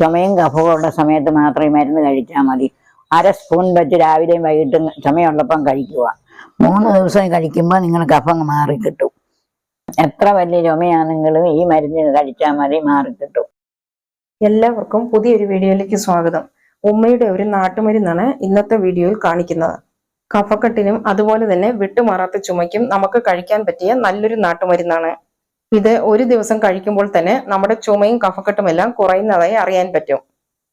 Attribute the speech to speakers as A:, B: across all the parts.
A: ചുമയും കഫവും ഉള്ള സമയത്ത് മാത്രമേ മരുന്ന് കഴിച്ചാൽ മതി. അര സ്പൂൺ വെച്ച് രാവിലെയും വൈകിട്ടും ചുമയുള്ളപ്പം കഴിക്കുക. മൂന്ന് ദിവസം കഴിക്കുമ്പോൾ നിങ്ങൾ കഫം മാറി കിട്ടും എത്ര വലിയ ചുമയാണെങ്കിലും ഈ മരുന്ന് കഴിച്ചാൽ മതി മാറി കിട്ടും
B: എല്ലാവർക്കും പുതിയൊരു വീഡിയോയിലേക്ക് സ്വാഗതം. ഉമ്മയുടെ ഒരു നാട്ടുമരുന്നാണ് ഇന്നത്തെ വീഡിയോയിൽ കാണിക്കുന്നത്. കഫക്കെട്ടിനും അതുപോലെ തന്നെ വിട്ടുമാറാത്ത ചുമയ്ക്കും നമുക്ക് കഴിക്കാൻ പറ്റിയ നല്ലൊരു നാട്ടുമരുന്നാണ്. ഇത് ഒരു ദിവസം കഴിക്കുമ്പോൾ തന്നെ നമ്മുടെ ചുമയും കഫക്കെട്ടും എല്ലാം കുറയുന്നതായി അറിയാൻ പറ്റും.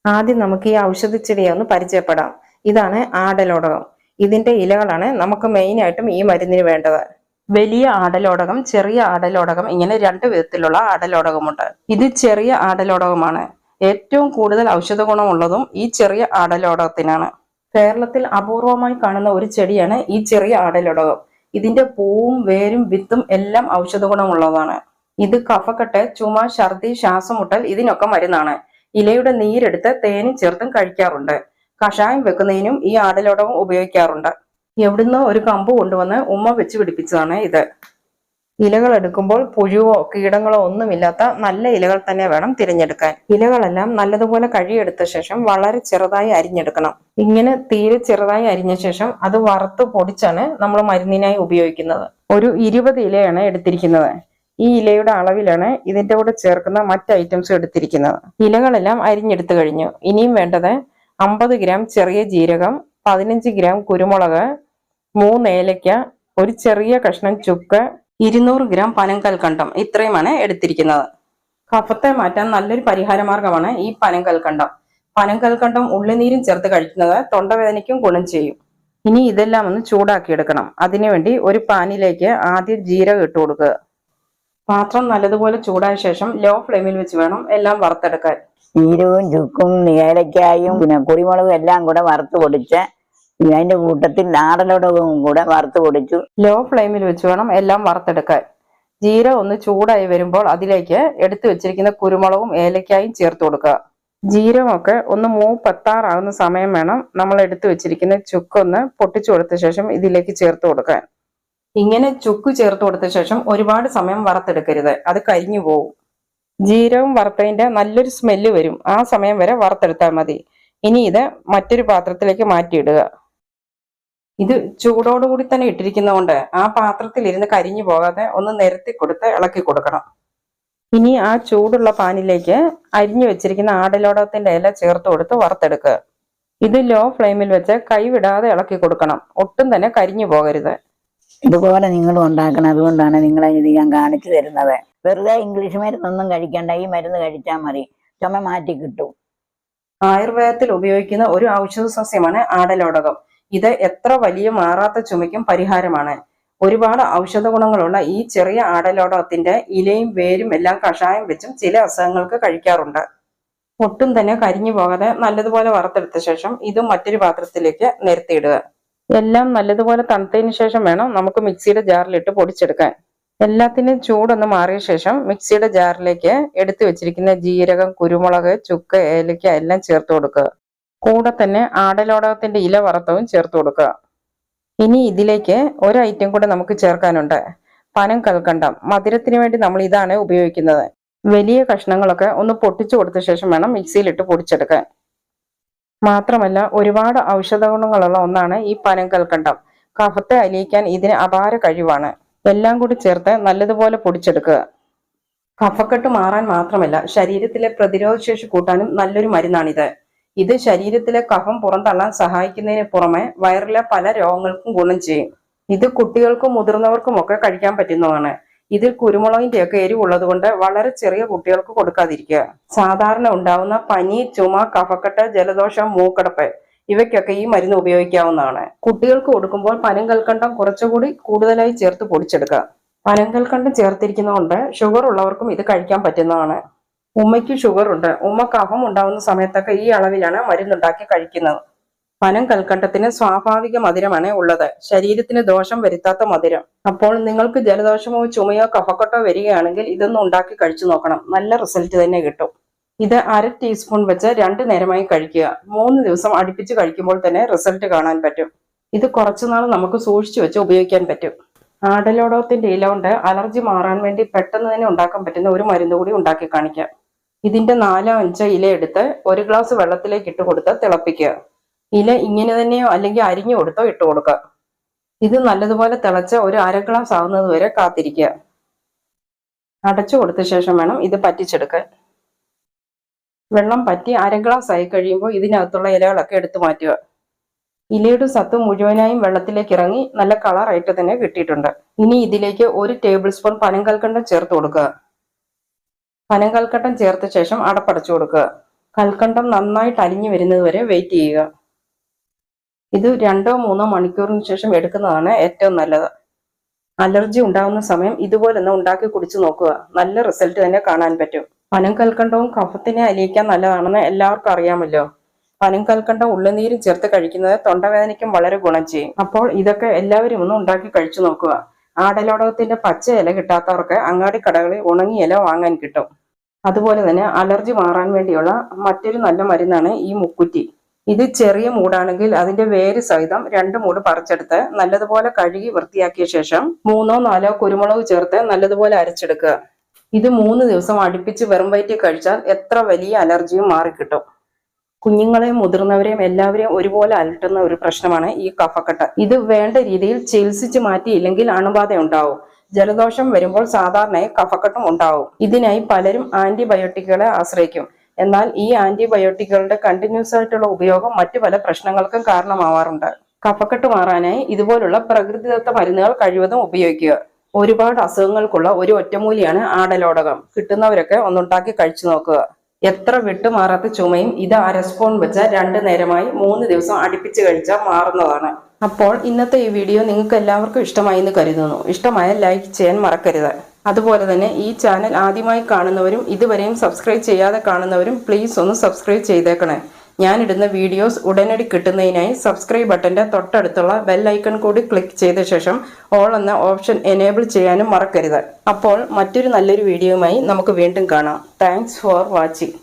B: ആദ്യം നമുക്ക് ഈ ഔഷധച്ചെടിയെ ഒന്ന് പരിചയപ്പെടാം. ഇതാണ് ആടലോടകം. ഇതിന്റെ ഇലകളാണ് നമുക്ക് മെയിൻ ആയിട്ടും ഈ മരുന്നിന് വേണ്ടത്. വലിയ ആടലോടകം ചെറിയ ആടലോടകം ഇങ്ങനെ രണ്ട് വിധത്തിലുള്ള ആടലോടകമുണ്ട്. ഇത് ചെറിയ ആടലോടകമാണ്. ഏറ്റവും കൂടുതൽ ഔഷധ ഗുണമുള്ളതും ഈ ചെറിയ ആടലോടകത്തിനാണ്. കേരളത്തിൽ അപൂർവമായി കാണുന്ന ഒരു ചെടിയാണ് ഈ ചെറിയ ആടലോടകം. ഇതിന്റെ പൂവും വേരും വിത്തും എല്ലാം ഔഷധ ഗുണമുള്ളതാണ് ഇത് കഫക്കെട്ട് ചുമ ഛർദി ശ്വാസമുട്ടൽ ഇതിനൊക്കെ മരുന്നാണ്. ഇലയുടെ നീരെടുത്ത് തേനും ചേർത്തും കഴിക്കാറുണ്ട്. കഷായം വെക്കുന്നതിനും ഈ ആടലോടകം ഉപയോഗിക്കാറുണ്ട്. എവിടുന്നോ ഒരു കമ്പ് കൊണ്ടുവന്ന് ഉമ്മ വെച്ച് പിടിപ്പിച്ചതാണ് ഇത്. ഇലകൾ എടുക്കുമ്പോൾ പുഴുവോ കീടങ്ങളോ ഒന്നുമില്ലാത്ത നല്ല ഇലകൾ തന്നെ വേണം തിരഞ്ഞെടുക്കാൻ. ഇലകളെല്ലാം നല്ലതുപോലെ കഴുകിയെടുത്ത ശേഷം വളരെ ചെറുതായി അരിഞ്ഞെടുക്കണം. ഇങ്ങനെ തീരെ ചെറുതായി അരിഞ്ഞ ശേഷം അത് വറുത്ത് പൊടിച്ചാണ് നമ്മൾ മരുന്നിനായി ഉപയോഗിക്കുന്നത്. ഒരു ഇരുപത് ഇലയാണ് എടുത്തിരിക്കുന്നത്. ഈ ഇലയുടെ അളവിലാണ് ഇതിന്റെ കൂടെ ചേർക്കുന്ന മറ്റ് ഐറ്റംസ് എടുത്തിരിക്കുന്നത്. ഇലകളെല്ലാം അരിഞ്ഞെടുത്തു കഴിഞ്ഞു. ഇനിയും വേണ്ടത് അമ്പത് ഗ്രാം ചെറിയ ജീരകം പതിനഞ്ച് ഗ്രാം കുരുമുളക് മൂന്ന് ഏലയ്ക്ക ഒരു ചെറിയ കഷ്ണം ചുക്ക് ഇരുന്നൂറ് ഗ്രാം പനങ്കൽക്കണ്ടം ഇത്രയുമാണ് എടുത്തിരിക്കുന്നത്. കഫത്തെ മാറ്റാൻ നല്ലൊരു പരിഹാര മാർഗമാണ് ഈ പനങ്കൽക്കണ്ടം പനങ്കൽക്കണ്ടം ഉള്ളിനീരും ചേർത്ത് കഴിക്കുന്നത് തൊണ്ടവേദനയ്ക്കും ഗുണം ചെയ്യും. ഇനി ഇതെല്ലാം ഒന്ന് ചൂടാക്കിയെടുക്കണം. അതിനുവേണ്ടി ഒരു പാനിലേക്ക് ആദ്യം ജീരകം ഇട്ട് കൊടുക്കുക. പാത്രം നല്ലതുപോലെ ചൂടായ ശേഷം ലോ ഫ്ലെയിമിൽ വെച്ച് വേണം എല്ലാം വറുത്തെടുക്കാൻ.
A: ജീരകവും ചുക്കും ഏലക്കായും പിന്നെ കുരുമുളകും എല്ലാം കൂടെ വറുത്ത് പൊടിച്ച് അതിന്റെ കൂട്ടത്തിൽ നാടലോടകവും കൂടെ വറുത്ത് പൊടിച്ചു.
B: ലോ ഫ്ലെയിമിൽ വെച്ച് വേണം എല്ലാം വറുത്തെടുക്കാൻ. ജീര ഒന്ന് ചൂടായി വരുമ്പോൾ അതിലേക്ക് എടുത്തു വെച്ചിരിക്കുന്ന കുരുമുളകും ഏലക്കായും ചേർത്ത് കൊടുക്കുക. ജീരകമൊക്കെ ഒന്ന് മൂപ്പത്താറാവുന്ന സമയം വേണം നമ്മൾ എടുത്തു വെച്ചിരിക്കുന്ന ചുക്കൊന്ന് പൊട്ടിച്ചു കൊടുത്ത ശേഷം ഇതിലേക്ക് ചേർത്ത് കൊടുക്കാൻ. ഇങ്ങനെ ചുക്ക് ചേർത്ത് കൊടുത്ത ശേഷം ഒരുപാട് സമയം വറുത്തെടുക്കരുത്. അത് കരിഞ്ഞു പോകും ജീരകം വറുത്തതിന്റെ നല്ലൊരു സ്മെല്ല് വരും. ആ സമയം വരെ വറുത്തെടുത്താൽ മതി. ഇനി ഇത് മറ്റൊരു പാത്രത്തിലേക്ക് മാറ്റിയിടുക. ഇത് ചൂടോടുകൂടി തന്നെ ഇട്ടിരിക്കുന്നതുകൊണ്ട് ആ പാത്രത്തിൽ ഇരുന്ന് കരിഞ്ഞു പോകാതെ ഒന്ന് നിരത്തി കൊടുത്ത് ഇളക്കി കൊടുക്കണം. ഇനി ആ ചൂടുള്ള പാനിലേക്ക് അരിഞ്ഞു വെച്ചിരിക്കുന്ന ആടലോടകത്തിന്റെ ഇല ചേർത്ത് കൊടുത്ത് വറുത്തെടുക്കുക. ഇത് ലോ ഫ്ലെയിമിൽ വെച്ച് കൈവിടാതെ ഇളക്കി കൊടുക്കണം. ഒട്ടും തന്നെ കരിഞ്ഞു പോകരുത്.
A: ഇതുപോലെ നിങ്ങൾ ഉണ്ടാക്കണം. അതുകൊണ്ടാണ് നിങ്ങളെ ഇത് ഞാൻ കാണിച്ചു തരുന്നത്. വെറുതെ ഇംഗ്ലീഷ് മരുന്നൊന്നും കഴിക്കണ്ട. ഈ മരുന്ന് കഴിച്ചാൽ മതി. ചുമ മാറ്റി കിട്ടും.
B: ആയുർവേദത്തിൽ ഉപയോഗിക്കുന്ന ഒരു ഔഷധ സസ്യമാണ് ആടലോടകം. ഇത് എത്ര വലിയ മാറാത്ത ചുമയ്ക്കും പരിഹാരമാണ്. ഒരുപാട് ഔഷധ ഗുണങ്ങളുള്ള ഈ ചെറിയ ആടലോടകത്തിന്റെ ഇലയും വേരും എല്ലാം കഷായം വെച്ചും ചില അസുഖങ്ങൾക്ക് കഴിക്കാറുണ്ട്. ഒട്ടും തന്നെ കരിഞ്ഞു പോകാതെ നല്ലതുപോലെ വറുത്തെടുത്ത ശേഷം ഇത് മറ്റൊരു പാത്രത്തിലേക്ക് നിരത്തിയിടുക. എല്ലാം നല്ലതുപോലെ തണുത്തതിന് ശേഷം വേണം നമുക്ക് മിക്സിയുടെ ജാറിലിട്ട് പൊടിച്ചെടുക്കാൻ. എല്ലാത്തിനും ചൂടൊന്ന് മാറിയ ശേഷം മിക്സിയുടെ ജാറിലേക്ക് എടുത്തു വെച്ചിരിക്കുന്ന ജീരകം കുരുമുളക് ചുക്ക് ഏലക്ക എല്ലാം ചേർത്ത് കൊടുക്കുക. കൂടെ തന്നെ ആടലോടകത്തിന്റെ ഇല വറുത്തവും ചേർത്ത് കൊടുക്കുക. ഇനി ഇതിലേക്ക് ഒരു ഐറ്റം കൂടെ നമുക്ക് ചേർക്കാനുണ്ട്. പനം കൽക്കണ്ടം. മധുരത്തിന് വേണ്ടി നമ്മൾ ഇതാണ് ഉപയോഗിക്കുന്നത്. വലിയ കഷ്ണങ്ങളൊക്കെ ഒന്ന് പൊട്ടിച്ചു കൊടുത്ത ശേഷം വേണം മിക്സിയിലിട്ട് പൊടിച്ചെടുക്കാൻ. മാത്രമല്ല ഒരുപാട് ഔഷധ ഗുണങ്ങളുള്ള ഒന്നാണ് ഈ പനം കൽക്കണ്ടം കഫത്തെ അലിയിക്കാൻ ഇതിന് അപാര കഴിവാണ്. എല്ലാം കൂടി ചേർത്ത് നല്ലതുപോലെ പൊടിച്ചെടുക്കുക. കഫക്കെട്ട് മാറാൻ മാത്രമല്ല ശരീരത്തിലെ പ്രതിരോധ ശേഷി കൂട്ടാനും നല്ലൊരു മരുന്നാണിത്. ഇത് ശരീരത്തിലെ കഫം പുറന്തള്ളാൻ സഹായിക്കുന്നതിന് പുറമെ വയറിലെ പല രോഗങ്ങൾക്കും ഗുണം ചെയ്യും. ഇത് കുട്ടികൾക്കും മുതിർന്നവർക്കും ഒക്കെ കഴിക്കാൻ പറ്റുന്നതാണ്. ഇതിൽ കുരുമുളകിന്റെ ഒക്കെ എരിവുള്ളത് കൊണ്ട് വളരെ ചെറിയ കുട്ടികൾക്ക് കൊടുക്കാതിരിക്കുക. സാധാരണ ഉണ്ടാവുന്ന പനി ചുമ കഫക്കെട്ട് ജലദോഷം മൂക്കടപ്പ് ഇവയ്ക്കൊക്കെ ഈ മരുന്ന് ഉപയോഗിക്കാവുന്നതാണ്. കുട്ടികൾക്ക് കൊടുക്കുമ്പോൾ പനങ്കൽക്കണ്ടം കുറച്ചുകൂടി കൂടുതലായി ചേർത്ത് പൊടിച്ചെടുക്കുക. പനങ്കൽക്കണ്ടം ചേർത്തിരിക്കുന്നതുകൊണ്ട് ഷുഗർ ഉള്ളവർക്കും ഇത് കഴിക്കാൻ പറ്റുന്നതാണ്. ഉമ്മയ്ക്ക് ഷുഗർ ഉണ്ട് ഉമ്മ കഫം ഉണ്ടാവുന്ന സമയത്തൊക്കെ ഈ അളവിലാണ് മരുന്നുണ്ടാക്കി കഴിക്കുന്നത്. പനം കൽക്കണ്ടത്തിന് സ്വാഭാവിക മധുരമാണ് ഉള്ളത്. ശരീരത്തിന് ദോഷം വരുത്താത്ത മധുരം. അപ്പോൾ നിങ്ങൾക്ക് ജലദോഷമോ ചുമയോ കഫക്കെട്ടോ വരികയാണെങ്കിൽ ഇതൊന്നും ഉണ്ടാക്കി കഴിച്ചു നോക്കണം. നല്ല റിസൾട്ട് തന്നെ കിട്ടും. ഇത് അര ടീസ്പൂൺ വെച്ച് രണ്ട് നേരമായി കഴിക്കുക. മൂന്ന് ദിവസം അടുപ്പിച്ച് കഴിക്കുമ്പോൾ തന്നെ റിസൾട്ട് കാണാൻ പറ്റും. ഇത് കുറച്ചുനാൾ നമുക്ക് സൂക്ഷിച്ചു വെച്ച് ഉപയോഗിക്കാൻ പറ്റും. ആടലോടകത്തിന്റെ ഇല കൊണ്ട് അലർജി മാറാൻ വേണ്ടി പെട്ടെന്ന് തന്നെ ഉണ്ടാക്കാൻ പറ്റുന്ന ഒരു മരുന്ന് കൂടി ഉണ്ടാക്കി കാണിക്കാം. ഇതിന്റെ നാലോ അഞ്ചോ ഇല എടുത്ത് ഒരു ഗ്ലാസ് വെള്ളത്തിലേക്ക് ഇട്ട് കൊടുത്ത് തിളപ്പിക്കുക. ഇല ഇങ്ങനെ തന്നെയോ അല്ലെങ്കിൽ അരിഞ്ഞു കൊടുത്തോ ഇട്ട് കൊടുക്കുക ഇത് നല്ലതുപോലെ തിളച്ച ഒരു അര ഗ്ലാസ് ആവുന്നത് വരെ കാത്തിരിക്കുക. അടച്ചു കൊടുത്ത ശേഷം വേണം ഇത് പറ്റിച്ചെടുക്കാൻ. വെള്ളം പറ്റി അര ഗ്ലാസ് ആയി കഴിയുമ്പോൾ ഇതിനകത്തുള്ള ഇലകളൊക്കെ എടുത്തു മാറ്റുക. ഇലയുടെ സത്ത് മുഴുവനായും വെള്ളത്തിലേക്ക് ഇറങ്ങി നല്ല കളറായിട്ട് തന്നെ കിട്ടിയിട്ടുണ്ട്. ഇനി ഇതിലേക്ക് ഒരു ടേബിൾ സ്പൂൺ പനങ്കൽക്കണ്ടം ചേർത്ത് കൊടുക്കുക. പനങ്കൽക്കണ്ടം ചേർത്ത ശേഷം അടപ്പടച്ചു കൊടുക്കുക. കൽക്കണ്ടം നന്നായിട്ട് അലിഞ്ഞു വരുന്നത് വരെ വെയിറ്റ് ചെയ്യുക. ഇത് രണ്ടോ മൂന്നോ മണിക്കൂറിന് ശേഷം എടുക്കുന്നതാണ് ഏറ്റവും നല്ലത്. അലർജി ഉണ്ടാകുന്ന സമയം ഇതുപോലെ ഒന്ന് ഉണ്ടാക്കി കുടിച്ചു നോക്കുക. നല്ല റിസൾട്ട് തന്നെ കാണാൻ പറ്റും. പനം കൽക്കണ്ടവും കഫത്തിനെ അലിയിക്കാൻ നല്ലതാണെന്ന് എല്ലാവർക്കും അറിയാമല്ലോ. പനം കൽക്കണ്ടം ഉള്ളുനീരും ചേർത്ത് കഴിക്കുന്നത് തൊണ്ടവേദനയ്ക്കും വളരെ ഗുണം ചെയ്യും. അപ്പോൾ ഇതൊക്കെ എല്ലാവരും ഒന്ന് ഉണ്ടാക്കി കഴിച്ചു നോക്കുക. ആടലോടകത്തിന്റെ പച്ച ഇല കിട്ടാത്തവർക്ക് അങ്ങാടി കടകളിൽ ഉണങ്ങിയ ഇല വാങ്ങാൻ കിട്ടും. അതുപോലെ തന്നെ അലർജി മാറാൻ വേണ്ടിയുള്ള മറ്റൊരു നല്ല മരുന്നാണ് ഈ മുക്കുറ്റി. ഇത് ചെറിയ മൂടാണെങ്കിൽ അതിന്റെ വേര് സഹിതം രണ്ട് മൂട് പറിച്ചെടുത്ത് നല്ലതുപോലെ കഴുകി വൃത്തിയാക്കിയ ശേഷം മൂന്നോ നാലോ കുരുമുളക് ചേർത്ത് നല്ലതുപോലെ അരച്ചെടുക്കുക. ഇത് മൂന്ന് ദിവസം അടുപ്പിച്ച് വെറും വയറ്റി കഴിച്ചാൽ എത്ര വലിയ അലർജിയും മാറിക്കിട്ടും. കുഞ്ഞുങ്ങളെയും മുതിർന്നവരെയും എല്ലാവരെയും ഒരുപോലെ അലട്ടുന്ന ഒരു പ്രശ്നമാണ് ഈ കഫക്കെട്ട്. ഇത് വേണ്ട രീതിയിൽ ചികിത്സിച്ച് മാറ്റിയില്ലെങ്കിൽ അണുബാധ ഉണ്ടാവും. ജലദോഷം വരുമ്പോൾ സാധാരണയായി കഫക്കെട്ടും ഉണ്ടാവും. ഇതിനായി പലരും ആന്റിബയോട്ടിക്കുകളെ ആശ്രയിക്കും. എന്നാൽ ഈ ആന്റിബയോട്ടിക്കുകളുടെ കണ്ടിന്യൂസ് ആയിട്ടുള്ള ഉപയോഗം മറ്റു പല പ്രശ്നങ്ങൾക്കും കാരണമാവാറുണ്ട്. കഫക്കെട്ട് മാറാനായി ഇതുപോലുള്ള പ്രകൃതിദത്ത മരുന്നുകൾ കഴിവതും ഉപയോഗിക്കുക. ഒരുപാട് അസുഖങ്ങൾക്കുള്ള ഒരു ഒറ്റമൂലിയാണ് ആടലോടകം. കിട്ടുന്നവരൊക്കെ ഒന്നുണ്ടാക്കി കഴിച്ചു നോക്കുക. എത്ര വിട്ടുമാറാത്ത ചുമയും ഇത് അരസ്പോൺ വെച്ച രണ്ട് നേരമായി മൂന്ന് ദിവസം അടുപ്പിച്ച് കഴിച്ചാൽ മാറുന്നതാണ്. അപ്പോൾ ഇന്നത്തെ ഈ വീഡിയോ നിങ്ങൾക്ക് എല്ലാവർക്കും ഇഷ്ടമായി എന്ന് കരുതുന്നു. ഇഷ്ടമായ ലൈക്ക് ചെയ്യാൻ മറക്കരുത്. അതുപോലെ തന്നെ ഈ ചാനൽ ആദ്യമായി കാണുന്നവരും ഇതുവരെയും സബ്സ്ക്രൈബ് ചെയ്യാതെ കാണുന്നവരും പ്ലീസ് ഒന്ന് സബ്സ്ക്രൈബ് ചെയ്തേക്കണേ. ഞാനിടുന്ന വീഡിയോസ് ഉടനടി കിട്ടുന്നതിനായി സബ്സ്ക്രൈബ് ബട്ടന്റെ തൊട്ടടുത്തുള്ള ബെൽ ഐക്കൺ കൂടി ക്ലിക്ക് ചെയ്ത ശേഷം ഓൾ എന്ന ഓപ്ഷൻ എനേബിൾ ചെയ്യാനും മറക്കരുത്. അപ്പോൾ മറ്റൊരു നല്ലൊരു വീഡിയോയുമായി നമുക്ക് വീണ്ടും കാണാം. Thanks for watching